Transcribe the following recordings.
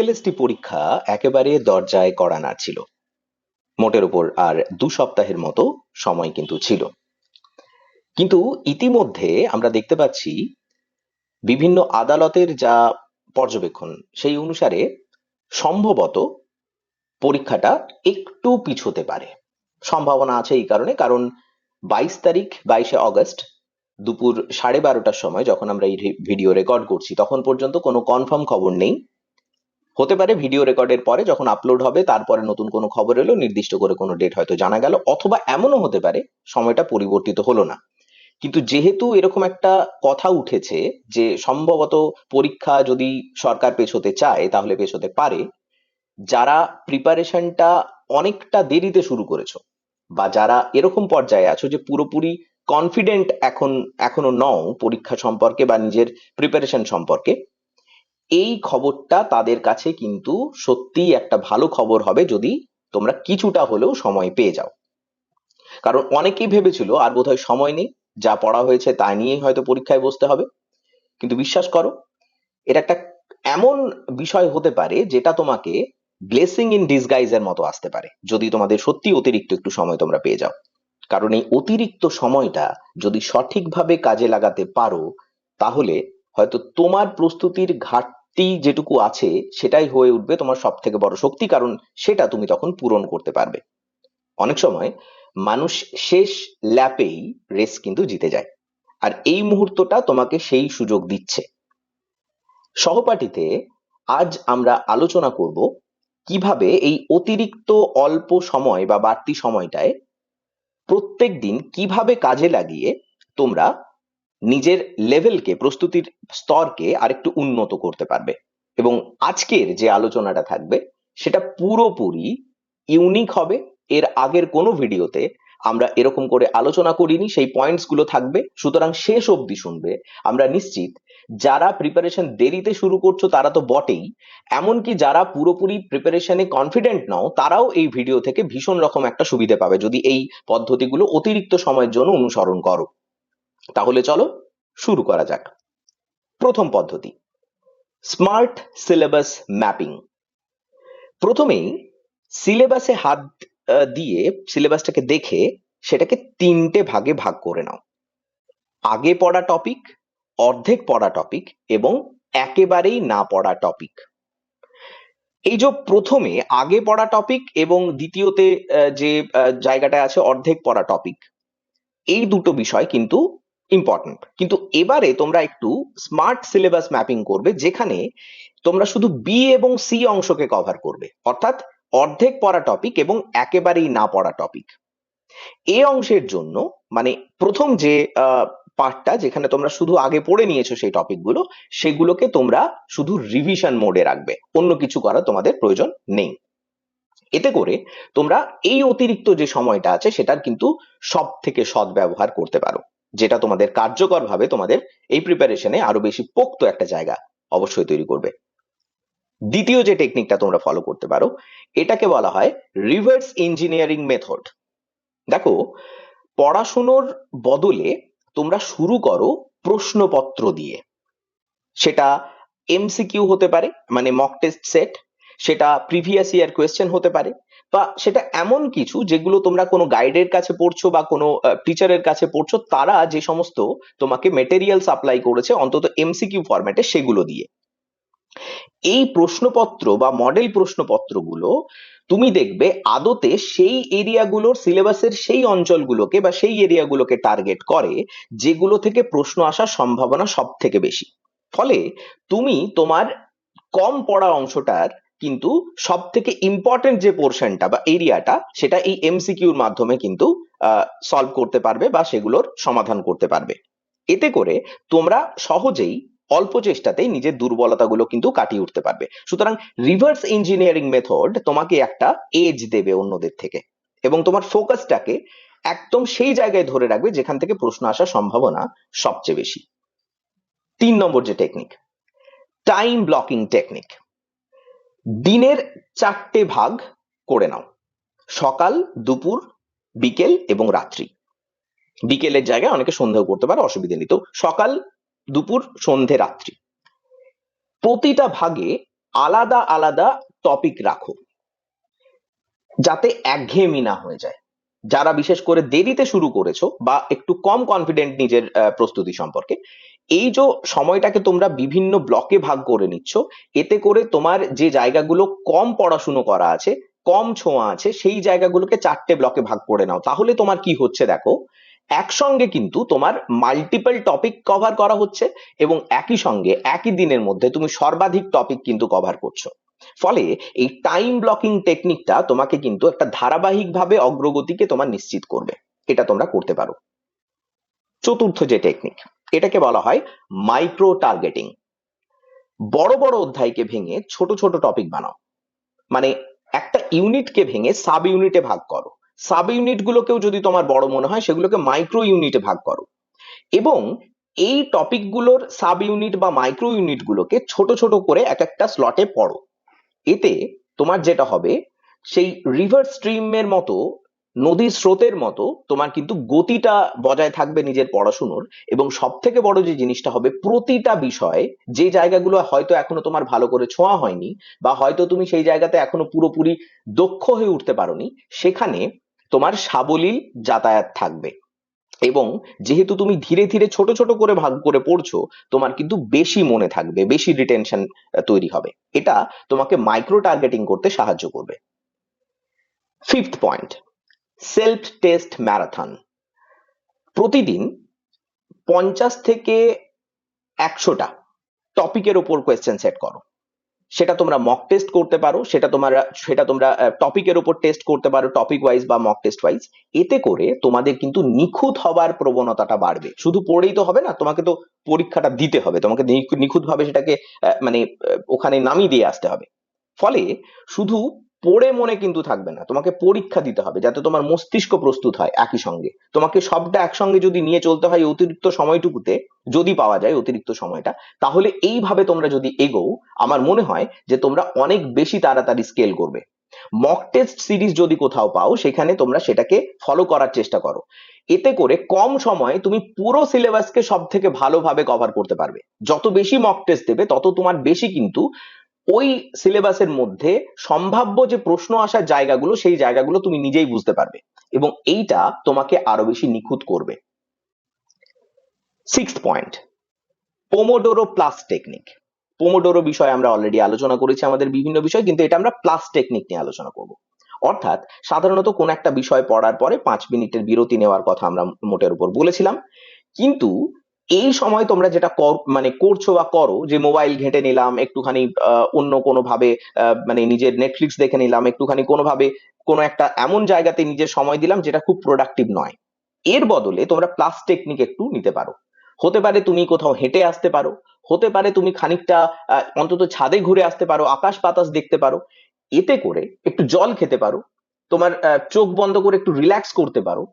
SLST পরীক্ষা একেবারে দরজায় কড়া নাড়ছিল মোটের উপর আর দু সপ্তাহের মতো সময় কিন্তু ছিল। কিন্তু ইতিমধ্যে আমরা দেখতে পাচ্ছি, বিভিন্ন আদালতের যা পর্যবেক্ষণ, সেই অনুসারে সম্ভবত পরীক্ষাটা একটু পিছোতে পারে। সম্ভাবনা আছে এই কারণে, কারণ বাইশ তারিখ, বাইশে অগস্ট দুপুর সাড়ে বারোটার সময় যখন আমরা এই ভিডিও রেকর্ড করছি, তখন পর্যন্ত কোনো কনফার্ম খবর নেই। হতে পারে ভিডিও রেকর্ডের পরে যখন আপলোড হবে, তারপরে নতুন কোনো খবর এলো, নির্দিষ্ট করে কোনো ডেট হয়তো জানা গেল, অথবা এমনও হতে পারে সময়টা পরিবর্তিত হলো না। কিন্তু যেহেতু এরকম একটা কথা উঠেছে যে সম্ভবত পরীক্ষা যদি সরকার পেছোতে চায়, তাহলে পেছোতে পারে, যারা প্রিপারেশনটা অনেকটা দেরিতে শুরু করেছ, বা যারা এরকম পর্যায়ে আছো যে পুরোপুরি কনফিডেন্ট এখন, এখনও নও পরীক্ষা সম্পর্কে বা নিজের প্রিপারেশন সম্পর্কে এই খবরটা তাদের কাছে কিন্তু সত্যিই একটা ভালো খবর হবে যদি তোমরা কিছুটা হলেও সময় পেয়ে যাও। কারণ অনেকেই ভেবেছিল, আর বোধহয় সময় নেই, যা পড়া হয়েছে তা নিয়েই হয়তো পরীক্ষায় বসতে হবে। কিন্তু বিশ্বাস করো, এটা একটা এমন বিষয় হতে পারে যেটা তোমাকে ব্লেসিং ইন ডিসগাইজ এর মতো আসতে পারে, যদি তোমাদের সত্যি অতিরিক্ত একটু সময় তোমরা পেয়ে যাও। কারণ এই অতিরিক্ত সময়টা যদি সঠিকভাবে কাজে লাগাতে পারো, তাহলে হয়তো তোমার প্রস্তুতির ঘাটতি যেটুকু আছে সেটাই হয়ে উঠবে তোমার সব থেকে বড় শক্তি, কারণ সেটা তুমি তখন পূরণ করতে পারবে। অনেক সময় মানুষ শেষ ল্যাপেই রেস কিন্তু জিতে যায়। আর এই মুহূর্তটা তোমাকে সেই সুযোগ দিচ্ছে। সহপাঠীতে আজ আমরা আলোচনা করব কীভাবে এই অতিরিক্ত অল্প সময় বা বাড়তি সময়টায় প্রত্যেক দিন কীভাবে কাজে লাগিয়ে তোমরা নিজের লেভেলকে প্রস্তুতির স্তরকে আরেকটু উন্নত করতে পারবে। এবং আজকের যে আলোচনাটা থাকবে, সেটা পুরোপুরি ইউনিক হবে। এর আগের কোনো ভিডিওতে আমরা এরকম করে আলোচনা করিনি, সেই পয়েন্টসগুলো থাকবে। সুতরাং শেষ অবধি শুনবে। আমরা নিশ্চিত যারা প্রিপারেশন দেরিতে শুরু করছ, তারা তো বটেই। এমনকি যারা পুরোপুরি প্রিপারেশনে কনফিডেন্ট নাও, তারাও এই ভিডিও থেকে ভীষণ রকম একটা সুবিধা পাবে। যদি এই পদ্ধতিগুলো অতিরিক্ত সময়ের জন্য অনুসরণ করো। তাহলে চলো শুরু করা যাক। প্রথম পদ্ধতি স্মার্ট সিলেবাস ম্যাপিং প্রথমেই সিলেবাসে হাত দিয়ে সিলেবাসটাকে দেখে সেটাকে তিনটে ভাগে ভাগ করে নাও। আগে পড়া টপিক অর্ধেক পড়া টপিক এবং একেবারেই না পড়া টপিক এই যে প্রথমে আগে পড়া টপিক এবং দ্বিতীয়তে যে জায়গাটা আছে অর্ধেক পড়া টপিক এই দুটো বিষয় কিন্তু ইম্পর্টেন্ট কিন্তু এবারে তোমরা একটু স্মার্ট সিলেবাস ম্যাপিং করবে, যেখানে তোমরা শুধু বি এবং সি অংশকে কভার করবে। অর্থাৎ অর্ধেক পড়া টপিক এবং একেবারেই না পড়া টপিক এ অংশের জন্য মানে প্রথম যে পার্টটা যেখানে তোমরা শুধু আগে পড়ে নিয়েছো সেই টপিকগুলো সেগুলোকে তোমরা শুধু রিভিশন মোডে রাখবে। অন্য কিছু করার তোমাদের প্রয়োজন নেই। এতে করে তোমরা এই অতিরিক্ত যে সময়টা আছে, সেটার কিন্তু সব থেকে সৎ ব্যবহার করতে পারো। যেটা তোমাদের কার্যকরভাবে তোমাদের এই প্রিপারেশনে আরও বেশি পোক্ত একটা জায়গা অবশ্যই তৈরি করবে। দ্বিতীয় যে টেকনিকটা তোমরা ফলো করতে পারো, এটাকে বলা হয় রিভার্স ইঞ্জিনিয়ারিং মেথড দেখো, পড়াশুনোর বদলে তোমরা শুরু করো প্রশ্নপত্র দিয়ে। সেটা এমসিকিউ হতে পারে মানে মক টেস্ট সেট সেটা প্রিভিয়াস ইয়ার কোয়েশ্চেন হতে পারে বা সেটা এমন কিছু যেগুলো তোমরা কোনো গাইডের কাছে পড়ছো বা কোনো টিচারের কাছে পড়ছো, তারা যে সমস্ত তোমাকে মেটেরিয়াল সাপ্লাই করেছে অন্তত এমসিকিউ ফরম্যাটে সেগুলো দিয়ে। এই প্রশ্নপত্র বা মডেল প্রশ্নপত্রগুলো তুমি দেখবে আদতে সেই এরিয়াগুলোর সিলেবাসের সেই অঞ্চলগুলোকে বা সেই এরিয়াগুলোকে টার্গেট করে যেগুলো থেকে প্রশ্ন আসার সম্ভাবনা সব থেকে বেশি। ফলে তুমি তোমার কম পড়া অংশটার কিন্তু সব থেকে ইম্পর্টেন্ট যে পোর্শনটা বা এরিয়াটা সেটা এই এমসিকিউর মাধ্যমে কিন্তু সলভ করতে পারবে বা সেগুলোর সমাধান করতে পারবে। এতে করে তোমরা সহজেই অল্প চেষ্টাতেই নিজের দুর্বলতাগুলো কিন্তু কাটিয়ে উঠতে পারবে। সুতরাং রিভার্স ইঞ্জিনিয়ারিং মেথড তোমাকে একটা এজ দেবে অন্যদের থেকে এবং তোমার ফোকাসটাকে একদম সেই জায়গায় ধরে রাখবে যেখান থেকে প্রশ্ন আসার সম্ভাবনা সবচেয়ে বেশি। তিন নম্বর যে টেকনিক টাইম ব্লকিং টেকনিক দিনের চারটে ভাগ করে নাও। সকাল, দুপুর, বিকেল এবং রাত্রি। বিকেলের জায়গায় অনেকে সন্ধেও করতে পারে, অসুবিধে নেই। তো সকাল, দুপুর সন্ধে রাত্রি। প্রতিটা ভাগে আলাদা আলাদা টপিক রাখো। যাতে একঘেয়েমি না হয়ে যায়। যারা বিশেষ করে দেরিতে শুরু করেছ বা একটু কম কনফিডেন্ট নিজের প্রস্তুতি সম্পর্কে, এই যে সময়টাকে তোমরা বিভিন্ন ব্লকে ভাগ করে নিচ্ছ, এতে করে তোমার যে জায়গাগুলো কম পড়াশুনো করা আছে, কম ছোঁয়া আছে, সেই জায়গাগুলোকে চারটে ব্লকে ভাগ করে নাও। তাহলে তোমার কি হচ্ছে দেখো, একসঙ্গে কিন্তু তোমার মাল্টিপল টপিক কভার করা হচ্ছে এবং একই সঙ্গে একই দিনের মধ্যে তুমি সর্বাধিক টপিক কিন্তু কভার করছ। ফলে এই টাইম ব্লকিং টেকনিকটা তোমাকে কিন্তু একটা ধারাবাহিকভাবে অগ্রগতিকে তোমার নিশ্চিত করবে। এটা তোমরা করতে পারো। চতুর্থ যে টেকনিক এটাকে বলা হয় মাইক্রো টার্গেটিং বড় বড় অধ্যায়কে ভেঙে ছোট ছোট টপিক বানাও। মানে একটা ইউনিটকে ভেঙে সাব ইউনিটে ভাগ করো। সাব ইউনিট গুলোকেও যদি তোমার বড় মনে হয়, সেগুলোকে মাইক্রো ইউনিটে ভাগ করো। এবং এই টপিকগুলোর সাব ইউনিট বা মাইক্রো ইউনিট গুলোকে ছোট ছোট করে এক একটা স্লটে পড়ো। এতে তোমার যেটা হবে, সেই রিভার স্ট্রিমের মতো, নদীর স্রোতের মতো তোমার কিন্তু গতিটা বজায় থাকবে নিজের পড়াশুনোর এবং সব থেকে বড় যে জিনিসটা হবে প্রতিটা বিষয়, যে জায়গাগুলো হয়তো এখনও তোমার ভালো করে ছোঁয়া হয়নি বা হয়তো তুমি সেই জায়গাতে এখনও পুরোপুরি দক্ষ হয়ে উঠতে পারোনি, সেখানে তোমার সাবলীল যাতায়াত থাকবে। এবং যেহেতু তুমি ধীরে ধীরে ছোট ছোট করে ভাগ করে পড়ছো, তোমার কিন্তু বেশি মনে থাকবে, বেশি রিটেনশন তৈরি হবে। এটা তোমাকে মাইক্রো টার্গেটিং করতে সাহায্য করবে। Fifth point self test marathon প্রতিদিন পঞ্চাশ থেকে একশোটা টপিকের ওপর কোয়েশ্চেন সেট করো। সেটা তোমরা মক টেস্ট করতে পারো, সেটা তোমার, সেটা তোমরা টপিকের উপর টেস্ট করতে পারো টপিক ওয়াইজ বা মক টেস্ট ওয়াইজ এতে করে তোমাদের কিন্তু নিখুঁত হবার প্রবণতাটা বাড়বে। শুধু পড়েই তো হবে না, তোমাকে তো পরীক্ষাটা দিতে হবে। তোমাকে নিখুঁত ভাবে সেটাকে মানে ওখানে নামিয়ে দিয়ে আসতে হবে। ফলে শুধু পড়ে মনে কিন্তু থাকবে না। তোমাকে পরীক্ষা দিতে হবে যাতে তোমার মস্তিষ্ক প্রস্তুত হয় একই সঙ্গে। তোমাকে সবটা একসঙ্গে যদি নিয়ে চলতে হয় অতিরিক্ত সময়টুকুতে, যদি পাওয়া যায় অতিরিক্ত সময়টা, তাহলে এইভাবে তোমরা যদি এগোও, আমার মনে হয় যে তোমরা অনেক বেশি তাড়াতাড়ি স্কেল করবে। মক টেস্ট সিরিজ যদি কোথাও পাও, সেখানে তোমরা সেটাকে ফলো করার চেষ্টা করো। এতে করে কম সময়ে তুমি পুরো সিলেবাসকে সব থেকে ভালোভাবে কভার করতে পারবে। যত বেশি মক টেস্ট দেবে, তত তোমার বেশি কিন্তু ওই সিলেবাসের মধ্যে সম্ভাব্য যে প্রশ্ন আসার জায়গাগুলো, সেই জায়গাগুলো তুমি নিজেই বুঝতে পারবে এবং এইটা তোমাকে আরও বেশি নিখুঁত করবে। Six point pomodoro plus technique pomodoro বিষয়ে আমরা অলরেডি আলোচনা করেছি আমাদের বিভিন্ন বিষয়, কিন্তু এটা আমরা প্লাস টেকনিক নিয়ে আলোচনা করব। অর্থাৎ সাধারণত কোন একটা বিষয় পড়ার পরে পাঁচ মিনিটের বিরতি নেওয়ার কথা আমরা মোটের উপর বলেছিলাম। কিন্তু এই সময় তোমরা যেটা কর- মানে করছ বা করো, যে মোবাইল ঘেঁটে নিলাম, একটুখানি অন্য কোনো ভাবে মানে নিজের নেটফ্লিক্স দেখে নিলাম, একটুখানি কোনোভাবে কোনো একটা এমন জায়গাতে নিজের সময় দিলাম যেটা খুব প্রোডাক্টিভ নয়। এর বদলে তোমরা প্লাস টেকনিক একটু নিতে পারো। হতে পারে তুমি কোথাও হেঁটে আসতে পারো, হতে পারে তুমি খানিকটা অন্তত ছাদে ঘুরে আসতে পারো, আকাশ বাতাস দেখতে পারো, এতে করে একটু জল খেতে পারো, তোমার চোখ বন্ধ করে একটু রিল্যাক্স করতে পারো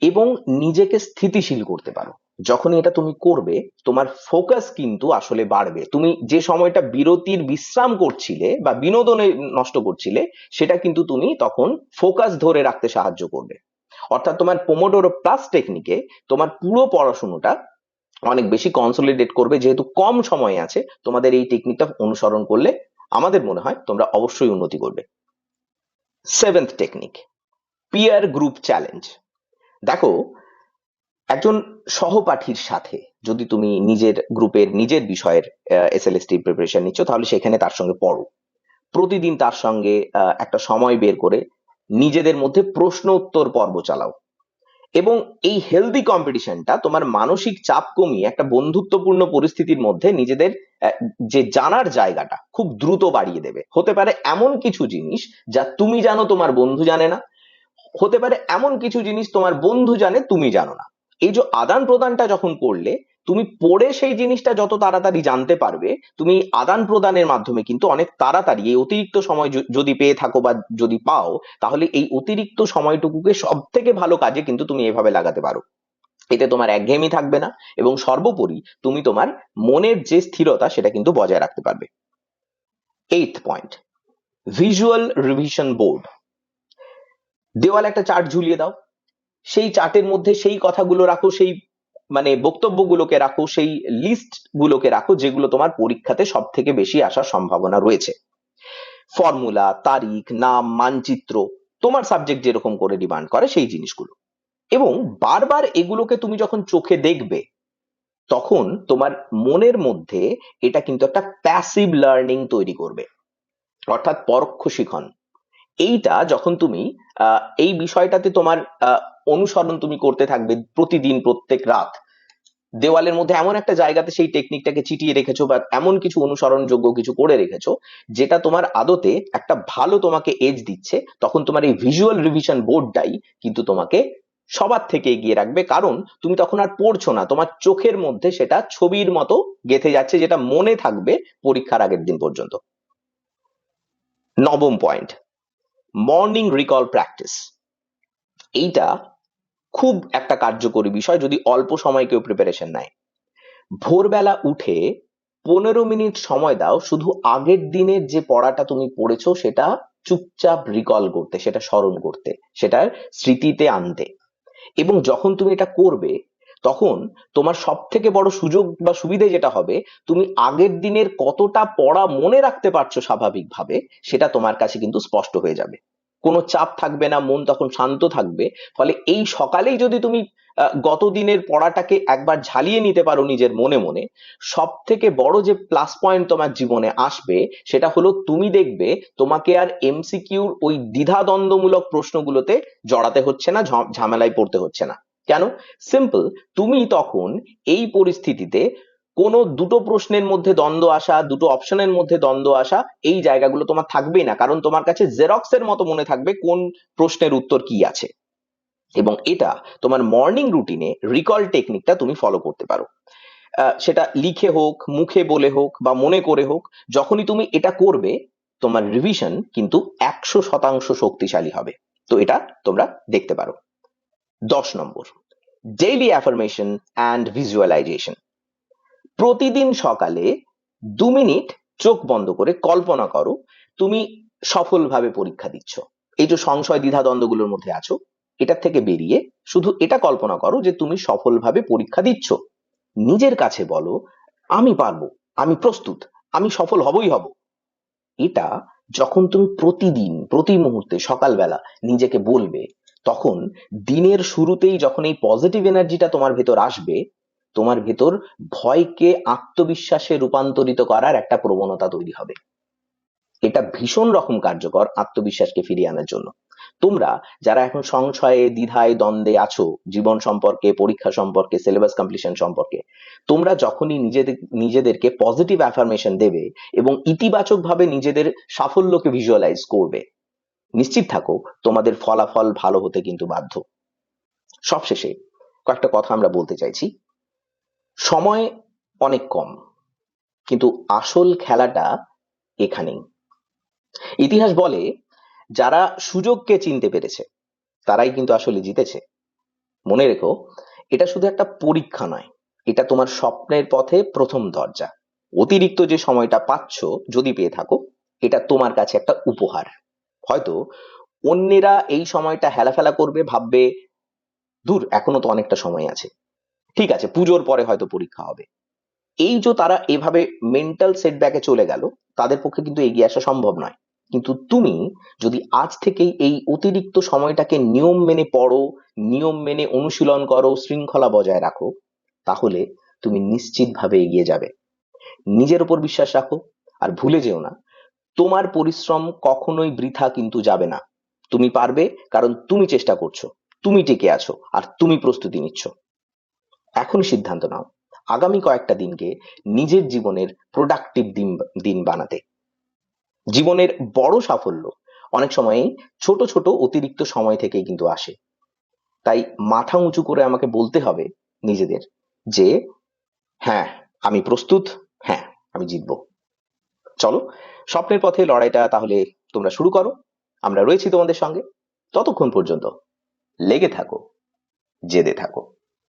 এবং নিজেকে স্থিতিশীল করতে পারো। যখনই এটা তুমি করবে, তোমার ফোকাস কিন্তু আসলে বাড়বে। তুমি যে সময়টা বিরতির বিশ্রাম করছিলে বা বিনোদনে নষ্ট করছিলে, সেটা কিন্তু তুমি তখন ফোকাস ধরে রাখতে সাহায্য করবে। অর্থাৎ তোমার পোমোডোরো প্লাস টেকনিকে তোমার পুরো পড়াশোনাটা অনেক বেশি কনসলিডেট করবে। যেহেতু কম সময় আছে, তোমাদের এই টেকনিকটা অনুসরণ করলে আমাদের মনে হয় তোমরা অবশ্যই উন্নতি করবে। Seventh technique peer group challenge দেখো একজন সহপাঠীর সাথে যদি তুমি নিজের গ্রুপের নিজের বিষয়ের এস এল প্রিপারেশন নিচ্ছ, তাহলে সেখানে তার সঙ্গে পড়ো। প্রতিদিন তার সঙ্গে একটা সময় বের করে নিজেদের মধ্যে প্রশ্ন উত্তর পর্ব চালাও। এবং এই হেলদি কম্পিটিশনটা তোমার মানসিক চাপ কমিয়ে একটা বন্ধুত্বপূর্ণ পরিস্থিতির মধ্যে নিজেদের যে জানার জায়গাটা খুব দ্রুত বাড়িয়ে দেবে। হতে পারে এমন কিছু জিনিস যা তুমি জানো তোমার বন্ধু জানে না। হতে পারে এমন কিছু জিনিস তোমার বন্ধু জানে, তুমি জানো না। এই যে আদান প্রদানটা যখন করলে, তুমি পড়ে সেই জিনিসটা যত তাড়াতাড়ি জানতে পারবে, তুমি আদান প্রদানের মাধ্যমে কিন্তু অনেক তাড়াতাড়ি, এই অতিরিক্ত সময় যদি পেয়ে থাকো বা যদি পাও, তাহলে এই অতিরিক্ত সময়টুকুকে সব থেকে ভালো কাজে কিন্তু তুমি এভাবে লাগাতে পারো। এতে তোমার একঘেয়েমি থাকবে না এবং সর্বোপরি তুমি তোমার মনের যে স্থিরতা সেটা কিন্তু বজায় রাখতে পারবে। Eighth point visual revision board দেওয়ালে একটা চার্ট ঝুলিয়ে দাও। সেই চার্টের মধ্যে সেই কথাগুলো রাখো, সেই মানে বক্তব্যগুলোকে রাখো, সেই লিস্ট গুলোকে রাখো, যেগুলো তোমার পরীক্ষাতে সব থেকে বেশি আসার সম্ভাবনা রয়েছে। ফর্মুলা, তারিখ, নাম, মানচিত্র, তোমার সাবজেক্ট যেরকম করে ডিমান্ড করে সেই জিনিসগুলো। এবং বারবার এগুলোকে তুমি যখন চোখে দেখবে, তখন তোমার মনের মধ্যে এটা কিন্তু একটা প্যাসিভ লার্নিং তৈরি করবে। অর্থাৎ পরোক্ষ শিখন। এইটা যখন তুমি এই বিষয়টাতে তোমার অনুসরণ তুমি করতে থাকবে প্রতিদিন, প্রত্যেক রাত। দেওয়ালের মধ্যে এমন একটা জায়গাতে সেই টেকনিকটাকে চিটিয়ে রেখেছো বা এমন কিছু অনুসরণযোগ্য কিছু করে রেখেছো, যেটা তোমার আদতে একটা ভালো তোমাকে এজ দিচ্ছে, তখন তোমার এই ভিজুয়াল রিভিশন বোর্ডটাই কিন্তু তোমাকে সবার থেকে এগিয়ে রাখবে। কারণ তুমি তখন আর পড়ছো না, তোমার চোখের মধ্যে সেটা ছবির মতো গেথে যাচ্ছে, যেটা মনে থাকবে পরীক্ষার আগের দিন পর্যন্ত। নবম পয়েন্ট মর্নিং রিকল প্র্যাকটিস এইটা খুব একটা কার্যকরী বিষয় যদি অল্প সময় কেউ প্রিপারেশন নেয়। ভোরবেলা উঠে পনেরো মিনিট সময় দাও, শুধু আগের দিনের যে পড়াটা তুমি পড়েছো সেটা চুপচাপ রিকল করতে, সেটা স্মরণ করতে, সেটার স্মৃতিতে আনতে। এবং যখন তুমি এটা করবে তখন তোমার সব থেকে বড় সুযোগ বা সুবিধে যেটা হবে, তুমি আগের দিনের কতটা পড়া মনে রাখতে পারছ স্বাভাবিকভাবে, সেটা তোমার কাছে কিন্তু স্পষ্ট হয়ে যাবে। কোনো চাপ থাকবে না, মন তখন শান্ত থাকবে, ফলে এই সকালেই যদি তুমি গত দিনের পড়াটাকে একবার ঝালিয়ে নিতে পারো নিজের মনে মনে সব থেকে বড় যে প্লাস পয়েন্ট তোমার জীবনে আসবে, সেটা হলো তুমি দেখবে তোমাকে আর এমসিকিউর ওই দ্বিধাদ্বন্দ্বমূলক প্রশ্নগুলোতে জড়াতে হচ্ছে না, ঝামেলায় পড়তে হচ্ছে না। কেন? সিম্পল তুমি তখন এই পরিস্থিতিতে কোনো দুটো প্রশ্নের মধ্যে দ্বন্দ্ব আসা, দুটো অপশনের মধ্যে দ্বন্দ্ব আসা, এই জায়গাগুলো তোমার থাকবেই না। কারণ তোমার কাছে জেরক্সের মতো মনে থাকবে কোন প্রশ্নের উত্তর কি আছে। এবং এটা তোমার মর্নিং রুটিনে রিকল টেকনিকটা তুমি ফলো করতে পারো। সেটা লিখে হোক, মুখে বলে হোক বা মনে করে হোক, যখনই তুমি এটা করবে, তোমার রিভিশন কিন্তু একশো শতাংশ শক্তিশালী হবে। তো এটা তোমরা দেখতে পারো। দশ number daily affirmation and visualisation প্রতিদিন সকালে দু মিনিট চোখ বন্ধ করে কল্পনা করো, তুমি সফলভাবে পরীক্ষা দিচ্ছ। এই যে সংশয় দ্বিধা দ্বন্দ্বগুলোর মধ্যে আছো, এটার থেকে বেরিয়ে শুধু এটা কল্পনা করো যে তুমি সফলভাবে পরীক্ষা দিচ্ছ। নিজের কাছে বলো, আমি পারব, আমি প্রস্তুত, আমি সফল হবই হব। এটা যখন তুমি প্রতিদিন, প্রতি মুহূর্তে সকালবেলা নিজেকে বলবে তখন দিনের শুরুতেই যখন এই পজিটিভ এনার্জিটা তোমার ভেতর আসবে, তোমার ভেতর ভয়কে আত্মবিশ্বাসে রূপান্তরিত করার একটা প্রবণতা তৈরি হবে। এটা ভীষণ রকম কার্যকর আত্মবিশ্বাসকে ফিরিয়ে আনার জন্য। তোমরা যারা এখন সংশয়ে, দ্বিধায়, দ্বন্দ্বে আছো, জীবন সম্পর্কে, পরীক্ষা সম্পর্কে সিলেবাস কমপ্লিশন সম্পর্কে, তোমরা যখনই নিজেদের নিজেদেরকে পজিটিভ অ্যাফার্মেশন দেবে এবং ইতিবাচক ভাবে নিজেদের সাফল্যকে ভিজুয়ালাইজ করবে নিশ্চিত থাকো, তোমাদের ফলাফল ভালো হতে কিন্তু বাধ্য। সবশেষে কয়েকটা কথা আমরা বলতে চাইছি। সময় অনেক কম, কিন্তু আসল খেলাটা এখানেই। ইতিহাস বলে, যারা সুযোগকে চিনতে পেরেছে, তারাই কিন্তু আসলে জিতেছে। মনে রেখো, এটা শুধু একটা পরীক্ষা নয়, এটা তোমার স্বপ্নের পথে প্রথম দরজা। অতিরিক্ত যে সময়টা পাচ্ছ, যদি পেয়ে থাকো, এটা তোমার কাছে একটা উপহার। হয়তো অন্যেরা এই সময়টা হেলাফেলা করবে, ভাববে, দূর, এখনও তো অনেকটা সময় আছে। ঠিক আছে, পুজোর পরে হয়তো পরীক্ষা হবে। এই যে তারা এভাবে মেন্টাল সেটব্যাকে চলে গেল, তাদের পক্ষে কিন্তু এগিয়ে আসা সম্ভব নয়। কিন্তু তুমি যদি আজ থেকেই এই অতিরিক্ত সময়টাকে নিয়ম মেনে পড়ো, নিয়ম মেনে অনুশীলন করো, শৃঙ্খলা বজায় রাখো, তাহলে তুমি নিশ্চিতভাবে এগিয়ে যাবে। নিজের উপর বিশ্বাস রাখো আর ভুলে যেও না। তোমার পরিশ্রম কখনোই বৃথা কিন্তু যাবে না। তুমি পারবে, কারণ তুমি চেষ্টা করছ, তুমি টিকে আছো, আর তুমি প্রস্তুতি নিচ্ছ। এখন সিদ্ধান্ত নাও, আগামী কয়েকটা দিনকে নিজের জীবনের প্রোডাক্টিভ দিন দিন বানাতে। জীবনের বড় সাফল্য অনেক সময়ই ছোট ছোট অতিরিক্ত সময় থেকে কিন্তু আসে। তাই মাথা উঁচু করে আমাকে বলতে হবে নিজেদের যে হ্যাঁ আমি প্রস্তুত হ্যাঁ আমি জিতবো। চলো, স্বপ্নের পথে লড়াইটা তাহলে তোমরা শুরু করো। আমরা রয়েছি তোমাদের সঙ্গে। ততক্ষণ পর্যন্ত লেগে থাকো, জেদে থাকো।